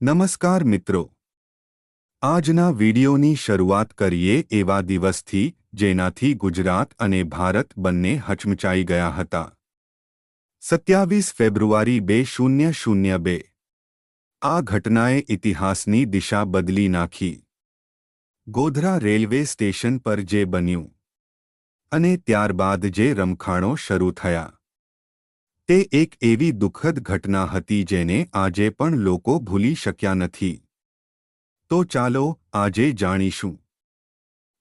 નમસ્કાર મિત્રો. આજના વિડીયોની શરૂઆત કરીએ એવા દિવસથી, જેનાથી ગુજરાત અને ભારત બંને હચમચાઈ ગયા હતા. સત્યાવીસ ફેબ્રુઆરી બે શૂન્ય શૂન્ય બે. આ ઘટનાએ ઇતિહાસની દિશા બદલી નાખી. ગોધરા રેલવે સ્ટેશન પર જે બન્યું. અને ત્યારબાદ જે રમખાણો શરૂ થયા. તે એક એવી દુઃખદ ઘટના હતી જેને આજે પણ લોકો ભૂલી શક્યા નથી. તો ચાલો આજે જાણીશું.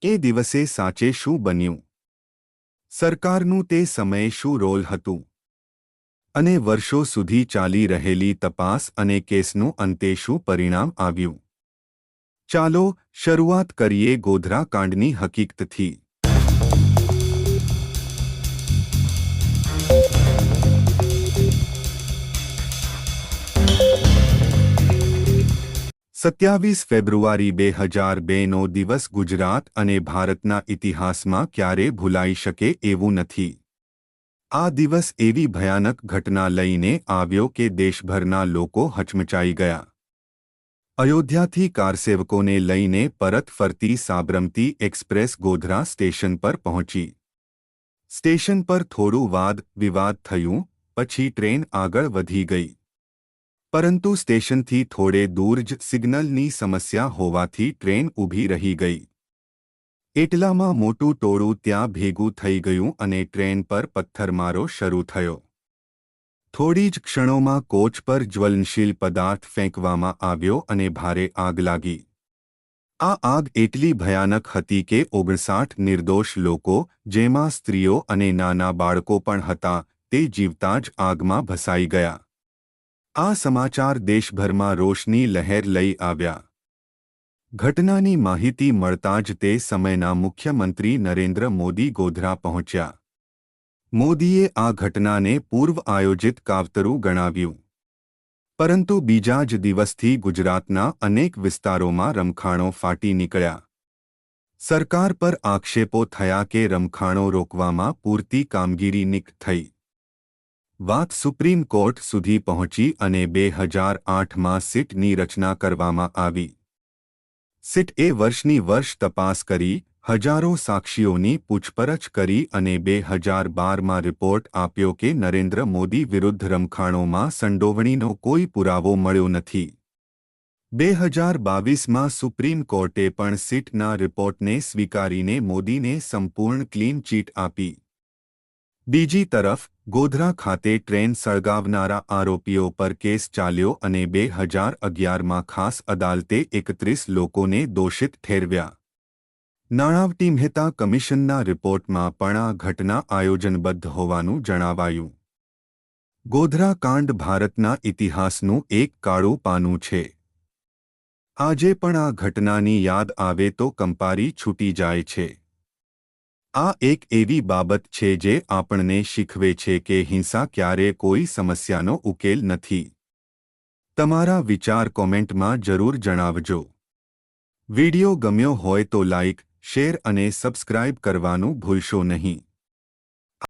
એ દિવસે સાચે શું બન્યું? સરકારનું તે સમયે શું રોલ હતું? અને વર્ષો સુધી ચાલી રહેલી તપાસ અને કેસનું અંતે શું પરિણામ આવ્યું? ચાલો શરૂઆત કરીએ ગોધરા કાંડની હકીકતથી. સત્યાવીસ ફેબ્રુઆરી બે હજાર બેનો દિવસ ગુજરાત અને ભારતના ઇતિહાસમાં ક્યારે ભૂલાઈ શકે એવું નથી. આ દિવસ એવી ભયાનક ઘટના લઈને આવ્યો કે દેશભરના લોકો હચમચાઈ ગયા. અયોધ્યાથી કારસેવકોને લઈને પરત ફરતી સાબરમતી એક્સપ્રેસ ગોધરા સ્ટેશન પર પહોંચી. સ્ટેશન પર થોડું વાદ વિવાદ થયું, પછી ટ્રેન આગળ વધી ગઈ. પરંતુ સ્ટેશનથી થોડે દૂર જ સિગ્નલની સમસ્યા હોવાથી ટ્રેન ઊભી રહી ગઈ. એટલામાં મોટું ટોળું ત્યાં ભેગું થઈ ગયું અને ટ્રેન પર પથ્થરમારો શરૂ થયો. થોડી જ ક્ષણોમાં કોચ પર જ્વલનશીલ પદાર્થ ફેંકવામાં આવ્યો અને ભારે આગ લાગી. આ આગ એટલી ભયાનક હતી કે ઓગણસાઠ નિર્દોષ લોકો, જેમાં સ્ત્રીઓ અને નાના બાળકો પણ હતા, તે જીવતા જ આગમાં ભસાઈ ગયા. આ સમાચાર દેશભરમાં રોશની લહેર લઈ આવ્યા. ઘટનાની માહિતી મળતા જ તે સમયના મુખ્યમંત્રી નરેન્દ્ર મોદી ગોધરા પહોંચ્યા. મોદીએ આ ઘટનાને પૂર્વ આયોજિત કાવતરું ગણાવ્યું. પરંતુ બીજા જ દિવસથી ગુજરાતના અનેક વિસ્તારોમાં રમખાણો ફાટી નીકળ્યા. સરકાર પર આક્ષેપો થયા કે રમખાણો રોકવામાં પૂરતી કામગીરી નિક થઈ. વાત સુપ્રીમ કોર્ટ સુધી પહોંચી અને બે હજાર આઠમાં સીટની રચના કરવામાં આવી. સીટ એ વર્ષની વર્ષ તપાસ કરી, હજારો સાક્ષીઓની પૂછપરછ કરી અને બે હજાર બારમાં રિપોર્ટ આપ્યો કે નરેન્દ્ર મોદી વિરુદ્ધ રમખાણોમાં સંડોવણીનો કોઈ પુરાવો મળ્યો નથી. બે હજાર બાવીસમાં સુપ્રીમ કોર્ટે પણ સીટના રિપોર્ટને સ્વીકારીને મોદીને સંપૂર્ણ ક્લીન ચીટ આપી. બીજી તરફ ગોધરા ખાતે ટ્રેન સળગાવનારા આરોપીઓ પર કેસ ચાલ્યો અને બે હજાર અગિયારમાં ખાસ અદાલતે એકત્રીસ લોકોને દોષિત ઠેરવ્યા. નાણાવટી મહેતા કમિશનના રિપોર્ટમાં પણ આ ઘટના આયોજનબદ્ધ હોવાનું જણાવાયું. ગોધરા કાંડ ભારતના ઇતિહાસનું એક કાળું પાનું છે. આજે પણ આ ઘટનાની યાદ આવે તો કંપારી છૂટી જાય છે. આ એક એવી બાબત છે જે આપણને શીખવે છે કે હિંસા ક્યારે કોઈ સમસ્યાનો ઉકેલ નથી. તમારા વિચાર કોમેન્ટમાં જરૂર જણાવજો. વિડિયો ગમ્યો હોય તો લાઇક શેર અને સબસ્ક્રાઇબ કરવાનું ભૂલશો નહીં.